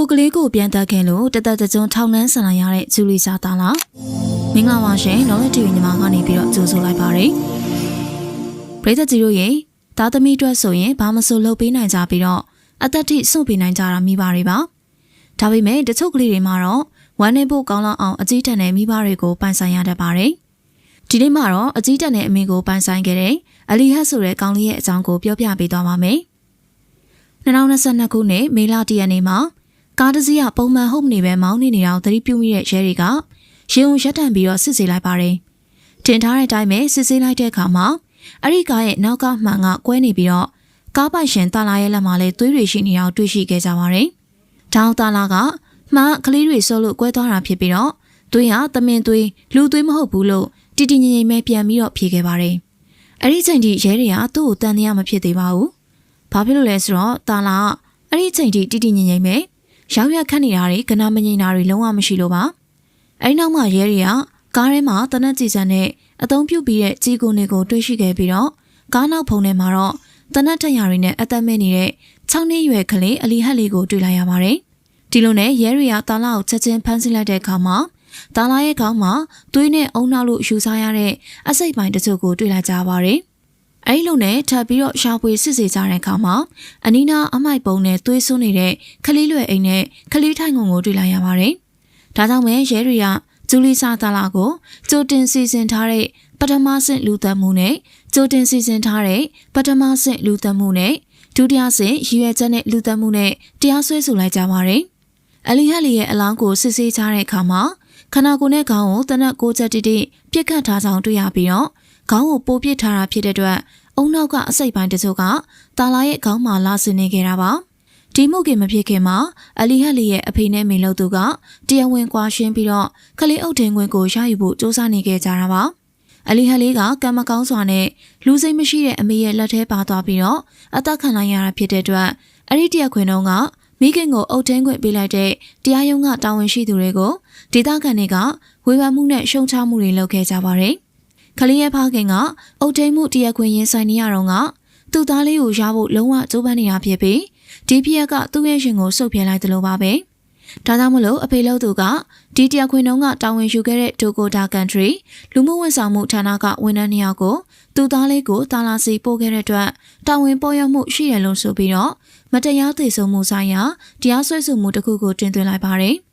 ကိုကလေးကိုပြန်တက်ခင်လို့တသက်တကြွထောင်နှန်းဆန်လာရတဲ့ဂျူလီစာသားလားမင်္ဂလာပါရှင်နော်လက်တီဗီညီမကနေပြီးတော့ကြိုဆိုလိုက်ပါရစေပရိသတ်ကြီးတို့ရဲ့သားသမီးအတွက်ဆိုရင်ဘာမဆိုလုပ်ပေးနိုင်ကြပြီးတော့အသက်ထိစွန့်ပေးနိုင်ကြတာမိဘတွေပါဒါပေမဲ့တချို့ကလေးတွေမှာတော့ဝမ်းနေဖို့ကောင်းလောက်အောင်အကြီးတန်းတဲ့မိဘတွေကိုပိုင်ဆိုင်ရတတ်ပါတယ်ဒီနေ့မှာတော့အကြီးတန်းတဲ့အမေကိုပိုင်ဆိုင်ခဲ့တဲ့အလီဟတ်ဆိုတဲ့ကောင်လေးရဲ့အကြောင်းကိုပြောပြပေးသွားပါမယ်2022ခုနှစ်မေလ10ရက်နေ့မှာ ကားတစ်စီးကပုံမှန်ဟုတ်မနေပဲမောင်းနေနေတော့သတိပြုမိတဲ့ရဲတွေကရေုံရက်တန်ပြီးတော့စစ်ဆေးလိုက်ပါတယ်။တင်ထားတဲ့အတိုင်းပဲစစ်ဆေးလိုက်တဲ့အခါမှာအဲ့ဒီကားရဲ့နောက်ကမှန်ကကွဲနေပြီးတော့ကားပိုင်ရှင်တာလာရဲ့လက်မှာလည်းသွေးတွေရှိနေအောင်တွေ့ရှိခဲ့ကြပါတယ်။တောင်တာလာကမှန်ကလေးတွေဆိုလို့ကွဲသွားတာဖြစ်ပြီးတော့သွေးဟာသမင်သွေးလူသွေးမဟုတ်ဘူးလို့တီတီငင်ငင်ပဲပြန်ပြီးတော့ဖြေခဲ့ပါတယ်။အဲ့ဒီချိန်ထိရဲတွေကသူ့ကိုတန်တရားမဖြစ်သေးပါဘူး။ဘာဖြစ်လို့လဲဆိုတော့တာလာကအဲ့ဒီချိန်ထိတီတီငင်ငင်ပဲ ရောက်ရခတ်နေတာတွေကနာမငိန်တာတွေလုံးဝမရှိလို့ပါအဲဒီနောက်မှာရဲတွေကကားထဲမှာတနက်ကြည်စံနဲ့အသုံးပြုပြီးတဲ့ကြီးကိုတွေကိုတွေ့ရှိခဲ့ပြီးတော့ကားနောက်ဖုံထဲမှာတော့တနက်ထရတွေနဲ့အသက်မဲ့နေတဲ့6နှစ်ရွယ်ကလေးအလီဟတ်လေးကိုတွေ့လိုက်ရပါတယ်ဒီလိုနဲ့ရဲတွေကတာလာကိုချက်ချင်းဖမ်းဆီးလိုက်တဲ့အခါမှာတာလာရဲ့ခေါင်းမှာသွေးနဲ့အုံနောက်လို့ယူဆရတဲ့အစိတ်ပိုင်းတချို့ကိုတွေ့လိုက်ကြပါတယ် အဲဒီလိုနဲ့ထပ်ပြီးတော့ရှာဖွေစစ်ဆေးကြတဲ့အခါမှာအနီးနားအမိုက်ပုံနဲ့သွေးစွန်းနေတဲ့ခလေးလွယ်အိမ်နဲ့ခလေးထိုင်ကုန်ကိုတွေ့လိုက်ရပါတယ်။ဒါကြောင့်ပဲရဲတွေကဂျူလီဆာတာလာကိုကြိုတင်စီစဉ်ထားတဲ့ပထမဆင့်လူသက်မှုနဲ့ကြိုတင်စီစဉ်ထားတဲ့ပထမဆင့်လူသက်မှုနဲ့ဒုတိယဆင့်ရည်ရွယ်ချက်နဲ့လူသက်မှုနဲ့တရားစွဲဆိုလိုက်ကြပါတယ်။အလီဟက်လီရဲ့အလောင်းကိုစစ်ဆေးကြတဲ့အခါမှာခနာကိုနဲ့ခေါင်းကိုတနက်ကိုချက်တိတိပြစ်ခတ်ထားဆောင်တွေ့ရပြီးတော့ခေါင်းကိုပိုးပစ်ထားတာဖြစ်တဲ့အတွက် အုံနောက်ကအစိတ်ပိုင်းတချို့ကတာလာရဲ့ခေါင်းမှာလာဆင်းနေခဲ့တာပါဒီမှုကမဖြစ်ခင်မှာအလီဟက်လီရဲ့အဖေနဲ့မိလို့သူကတရားဝင်ကွာရှင်းပြီးတော့ခလေးအုပ်ထင်းခွင်ကိုရယူဖို့စူးစမ်းနေခဲ့ကြတာပါအလီဟက်လေးကကံမကောင်းစွာနဲ့လူစိတ်မရှိတဲ့အမေရဲ့လက်ထဲပါသွားပြီးတော့အသက်ခံလိုက်ရတာဖြစ်တဲ့အတွက်အဲ့ဒီတရားခွင်တော့ကမိခင်ကိုအုပ်ထင်းခွင့်ပေးလိုက်တဲ့တရားရုံးကတာဝန်ရှိသူတွေကိုဒေသခံတွေကဝေဖန်မှုနဲ့ရှုံချမှုတွေလုပ်ခဲ့ကြပါတယ်။ ခလေးရဲ့ဖခင်ကအုတ်ထိန်မှုတရက်ခွင်ရင်ဆိုင်နေရတော့ကသူ့သားလေးကိုရဖို့လုံးဝကြိုးပမ်းနေတာဖြစ်ပြီးဒီပြက်ကသူ့ရဲ့ရှင်ကိုစုပ်ပြဲလိုက်သလိုပါပဲဒါကြောင့်မလို့အဖေလို့သူကဒီတရက်ခွင်တုန်းကတာဝန်ယူခဲ့တဲ့ဒိုကိုတာကန်ထရီလူမှုဝန်ဆောင်မှုဌာနကဝန်ထမ်းနှစ်ယောက်ကိုသူ့သားလေးကိုတာလာစီပို့ခဲ့တဲ့အတွက်တာဝန်ပေါ်ရောက်မှုရှိတယ်လို့ဆိုပြီးတော့မတရားသေဆုံးမှုဆိုင်ရာတရားစွဲဆိုမှုတစ်ခုကိုတင်သွင်းလိုက်ပါတယ်။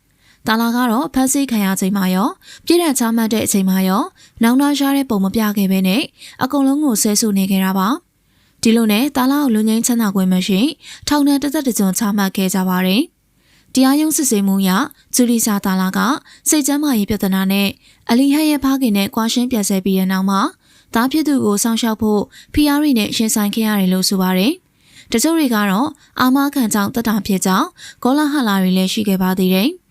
တာလာကတော့ဖမ်းဆီးခံရချိန်မှာရောပြည်ထန်ချမှတ်တဲ့အချိန်မှာရောနောင်နာရတဲ့ပုံမပြခဲ့ဘဲနဲ့အကုန်လုံးကိုဆဲဆူနေခဲ့တာပါဒီလိုနဲ့တာလာကိုလူငင်းချမ်းသာခွင့်မရှိထောင်ထဲတစ်သက်တကြွချမှတ်ခဲ့ကြပါတယ်တရားရုံးစစ်ဆေးမှုရဂျူလီစာတာလာကစိတ်ကျမ်းမာရေးပြဿနာနဲ့အလီဟတ်ရဲ့ဖခင်နဲ့ကွာရှင်းပြန်ဆဲပြီးတဲ့နောက်မှာသားဖြစ်သူကိုစောင့်ရှောက်ဖို့ဖီယာရီနဲ့ရှင်ဆိုင်ခဲ့ရတယ်လို့ဆိုပါတယ်။တချို့တွေကတော့အာမခံကြောင့်တတ်တာဖြစ်ကြောင်းဂေါလာဟလာတွေလည်းရှိခဲ့ပါသေးတယ်။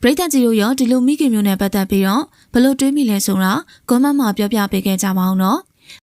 ပရိသတ်ကြီးတို့ရောဒီလိုမိခင်မျိုးနဲ့ပတ်သက်ပြီးတော့ဘလို့တွေးမိလဲဆိုတာကွန်မန့်မှာပြောပြပေးခဲ့ကြပါအောင်နော်။